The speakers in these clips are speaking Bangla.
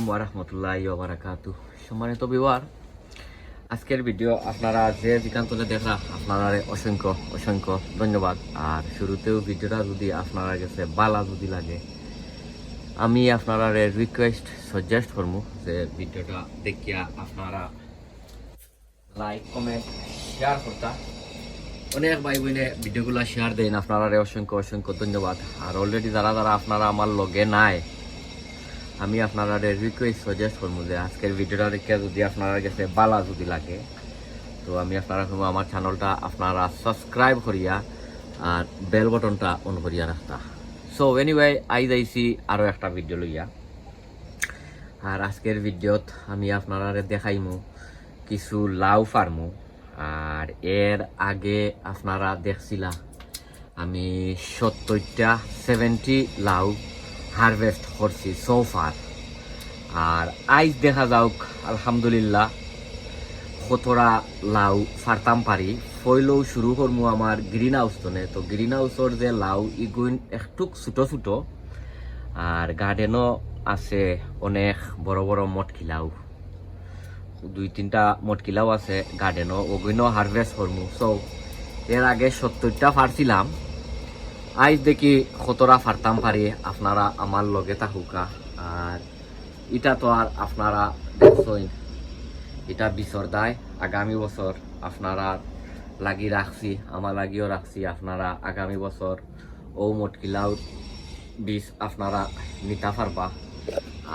আলাইকুম ওরহমতুল্লাহ বারাকাতু সম্মানিত বিওয়ার আজকের ভিডিও আপনারা যে যেখান দেখা আপনারা অসংখ্য অসংখ্য ধন্যবাদ। আর শুরুতেও ভিডিওটা যদি আপনারা কাছে বালা যদি লাগে, আমি আপনারা রিকোয়েস্ট সাজেস্ট করব যে ভিডিওটা দেখিয়া আপনারা লাইক কমেন্ট শেয়ার করতা। অনেক ভাই বোনে ভিডিওগুলো শেয়ার দেন আপনারা অসংখ্য অসংখ্য ধন্যবাদ। আর অলরেডি যারা যারা আপনারা আমার লগে নাই আমি আপনারা রিকোয়েস্ট সাজেস্ট করব যে আজকের ভিডিওটা দেখে যদি আপনারা কাছে বালা যদি লাগে, তো আমি আপনারা করব আমার চ্যানেলটা আপনারা সাবস্ক্রাইব করিয়া আর বেল বটনটা অন করিয়া রাখতা। সো এনিওয়ে আই যাইছি আরও একটা ভিডিও লইয়া। আর আজকের ভিডিওত আমি আপনারা দেখাইমু কিছু লাউ ফার্মু আর এর আগে আপনারা দেখছিলা আমি সত্তরটা সেভেন্টি লাউ হারভেস্ট করছি সোফার আর আইজ দেখা যাওক, আলহামদুলিল্লাহ কতরা লাউ ফারতাম পারি ফইলেও শুরু করমু আমার গ্রিন হাউস তনে তো গ্রিন হাউসর যে লাউ ইগুইন একটু ছোটো ছোটো। আর গার্ডেনও আছে অনেক বড় বড় মটকি লাউ। দুই তিনটা মটকিলাও আছে গার্ডেনও ওগুলো হারভেস্ট করমু সো এর আগে সত্তরটা ফারছিলাম আইজ দেখি কতরা ফারতাম পারি আপনারা আমার লগে থাকুকা। আর এটা তো আর আপনারা দেখছেন এটা বিচর দায় আগামী বছর আপনারা লাগি রাখছি আমার লাগিও রাখছি আপনারা আগামী বছর ও মটকিলাও বীজ আপনারা নিতে পারবা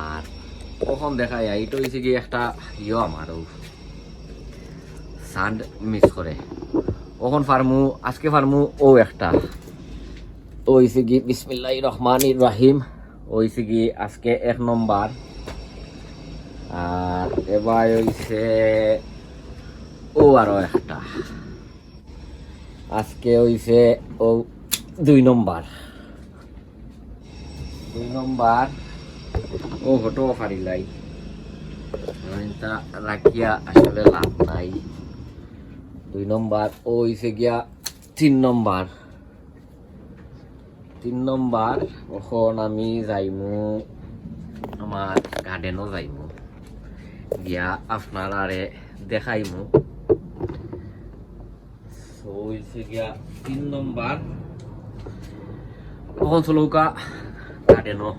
আর কখন দেখা যায় এটা হয়েছে কি একটা ইয়ে ও সান্ড মিস করে কখন ফার্মু আজকে ফার্মু ও একটা। ও হয়েছে কি বিসমিল্লাহ রহমান রাহিম। হয়েছে কি আজকে এক নম্বর। আর এবার হয়েছে ও আরও একটা। আজকে হয়েছে ও দুই নম্বর। দুই নম্বর, ও হটো ফারিলাই তা রাখিয়া আসলে লাভ নাই। দুই নম্বর, ও হয়েছে গিয়া তিন নম্বর। তিন নম্বর আমি যাইমু আমার গার্ডেনও যাইমু। গিয়া আপনারারে দেখাইমু। So, হইছে গিয়া তিন নম্বর গার্ডেনও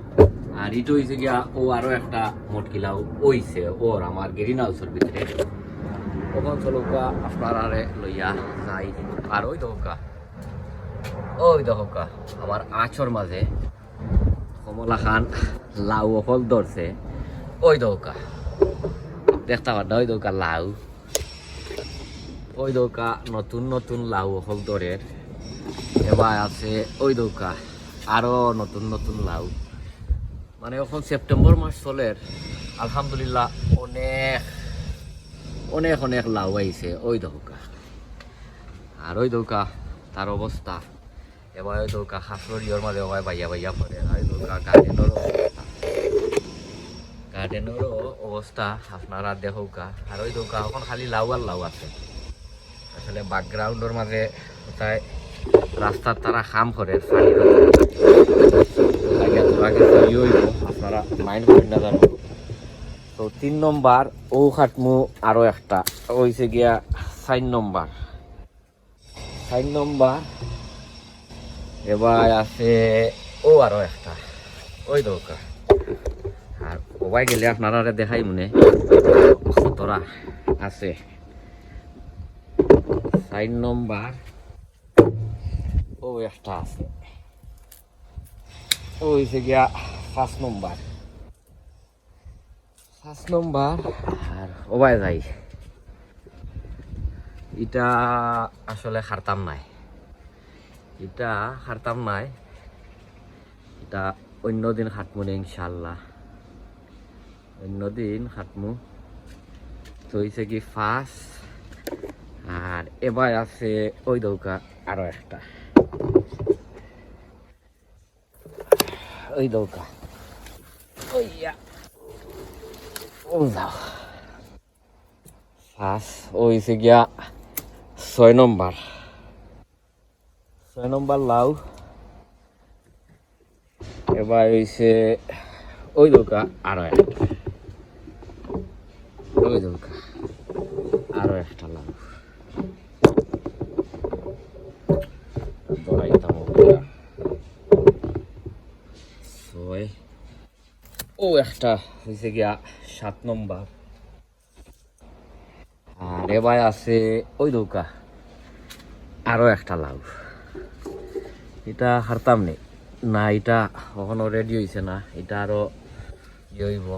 আর ইটো হইছে গিয়া ও আরও একটা মটকিলাও ওইছে ওর আমার গ্রিন হাউসের ভিতরে তখন চলৌকা আপনারারে লইয়া যাই। আর ওই দৌকা ওই দহকা আমার আঁচর মাঝে কমলা খান লাউ অকল ধরছে। ওই দৌকা দেখতে পারদা ওই দৌকা লাউ। ওই দৌকা নতুন নতুন লাউ অকল দরের এবার আছে ওই দৌকা আরও নতুন নতুন লাউ। মানে এখন সেপ্টেম্বর মাস চলের, আলহামদুলিল্লাহ অনেক অনেক অনেক লাউ আইছে, ওই দৌকা আর ওই দৌকা তার অবস্থা এবার ওই দৌকা হাসরিয়র মাঝে ওই বাইয়া বাইয়া পড়ে ওই দৌকা গার্ডেনেরও অবস্থা। আপনারা দেখৌকা আর ওই দৌকা এখন খালি লাউ আর লাউ আছে। আসলে ব্যাকগ্রাউন্ডের মাঝে কোথায় রাস্তার তারা খাম করে ইয়ে তো তিন নম্বর ও খাটমু আরও একটা হয়েছে গিয়া চার নম্বর। চার নম্বর এবার আছে, ও আরও একটা। ওই দৌকা আর ওবাই গেলে আপনারা দেখাই মনে। কতরা আছে। চার নম্বর। ও একটা আছে। ও হয়েছে গিয়া পাঁচ নম্বর। পাঁচ নম্বর, আর ওবাই যাই। এটা আসলে খারতাম নাই। এটা খারতাম নাই। এটা অন্য দিন খাটমু নে ইনশাল্লাহ অন্য দিন খাটমু তো হয়েছে কি ফাঁস আর এবার আছে ওই দৌকা আরও একটা। ওই দৌকা। ওই ইয়া ও যাও। ফাঁস হয়েছে গিয়া ছয় নম্বর। ছয় নম্বর লাউ। এবার হয়েছে ওই দোকা আরও একটা। ওই দৌকা আরও একটা ওগুলা। ছয়। ও, একটা হয়েছে গিয়া সাত নম্বর। আর এবার আছে ওই দৌকা আরও একটা লাউ। এটা হারতাম নেই না, এটা কখনো রেডি হয়েছে না। এটা আরও হইব।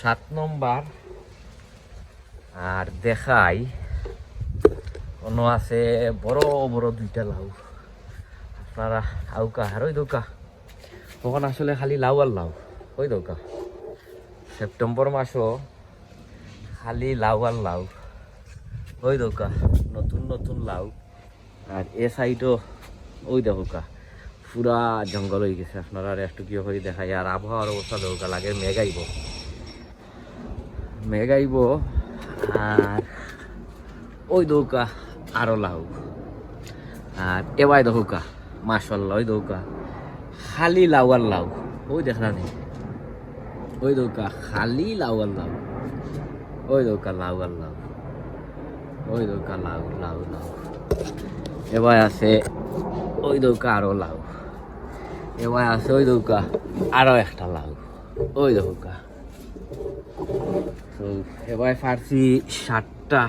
সাত নম্বর। আর দেখাই অন্য আছে বড় বড় দুইটা লাউ। আপনারা আউকা আর ওই দৌকা। তখন আসলে খালি লাউ আর লাউ, ওই দৌকা। সেপ্টেম্বর মাসও খালি লাউ আর লাউ, ওই দৌকা। নতুন নতুন লাউ। আর এ সাইডও ওই দেখোকা পুরা জঙ্গল হয়ে গেছে আপনারা আর একটু কিয় করে দেখাই, আর আবহাওয়ার অবস্থা দেখোকা লাগে মেঘ আইব। মেঘ আর ওই দৌকা আরও লাউ। আর এবার দেখোকা মাসাল্লাহ ওই দৌকা খালি লাউ আর লাউ। ওই দেখলা নেই ওই দৌকা খালি লাউ আর লাউ। ওই দৌকা লাউ আর লাউ। ওই দৌকা লাউ লাউ লাউ। এবার আছে ওই দৌকা আরও লাউ এবার আছে ওই দৌকা আরও একটা লাউ ওই দৌকা এবার ফার্সি সাতটা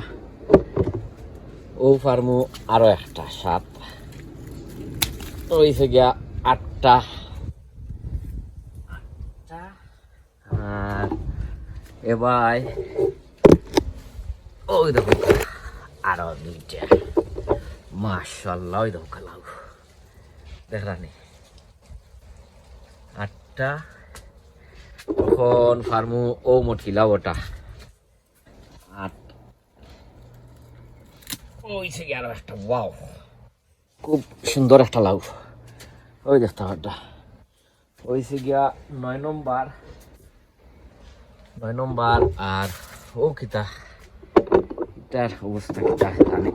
ও ফার্মু আরও একটা সাত রয়েছে গিয়া আটটা। আর এবার ওই দেখো আরও দুইটা মাশাল্লাহ ওই দেখো লাউ দেখলানি আটটা। তখন ফার্মু ও মঠিলা ওটা আট। ওই থেকে আরও একটা ওয়াও। খুব সুন্দর একটা লাউ। ওই দেখতে ওটা ওই গিয়া নয় নম্বর। নয় নম্বর আর ও কিতা? এটার অবস্থা কিতা জানি।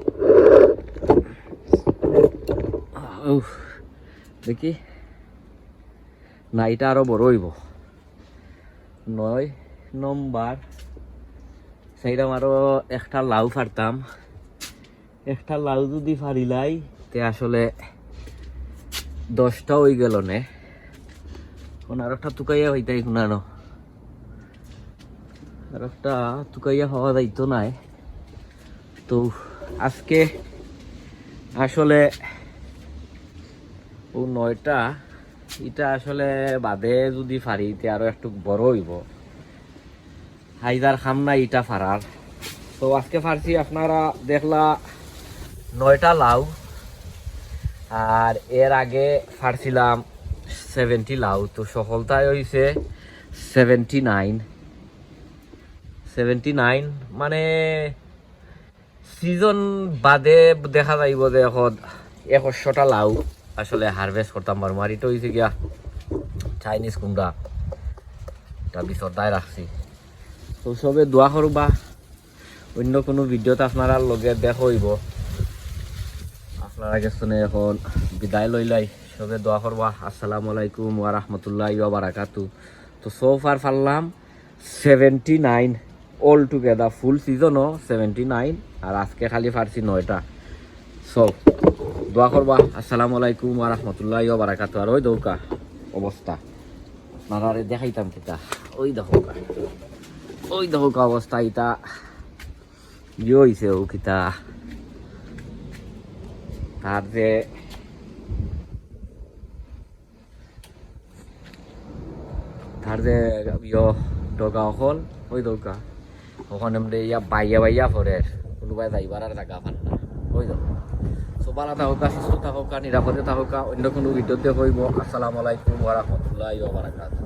উফ, দেখি। না এটা আরও বড় হইব। নয় নম্বর। সেইরকম আরও একটা লাউ ফারতাম একটা লাউ যদি ফারিলাই তে আসলে দশটা হয়ে গেল নে। কোন আর একটা তুকাইয়া হইতাই শুনানো। আর একটা তুকাইয়া হওয়া দায়িত্ব নাই। তো আজকে আসলে ও নয়টা, এটা আসলে বাদে যদি ফারি, তে আরও একটু বড় হইব। হাইদার খাম না ইটা ফারার। তো আজকে ফারছি আপনারা দেখলা নয়টা লাউ, আর এর আগে ফারছিলাম সেভেন্টি লাউ। তো সফলতায় হয়েছে সেভেন্টি নাইন সেভেন্টি নাইন মানে সিজন বাদে দেখা যাইব যে এখন একশোটা লাউ। আসলে হারভেস্ট করতাম পারব আর এটা হয়েছে গিয়া চাইনিজ কুমড়া বিচর দায় রাখছি। তো সবে দোয়া করবা, অন্য কোনো ভিডিওতে আপনারা লগে দেখ হইব। আপনারা গেছেন এখন বিদায় লইলাই সবে দোয়া করবা, আসসালামু আলাইকুম ওয়া বারাকাতু। তো so far ফারলাম seventy nine all together full সিজনও seventy nine আর আজকে খালি ফারছি নয়টা। সো দোয়া করবা। আসসালামু আলাইকুম ওয়া রাহমাতুল্লাহি আর ওই দৌকা অবস্থা। আপনারা দেখাইতাম কিতা? ওই দেখো ওই দেখো অবস্থা ইটা ইয়ে হইছে ও কিতা? তার যে তার যে ডগা অকল, ওই দৌকা। ওখানে ইয়া বাইয়া বাইয়া পরে কোনোবাই যাইবার আর জাগা পান না। ওই দেখো সবালা থাকা, সুস্থ থাকা, নিরাপদে থাকা, অন্য কোনো ভিডিওতে হইব। আসসালামু আলাইকুম ওয়া রাহমাতুল্লাহি ওয়া বারাকাতুহু।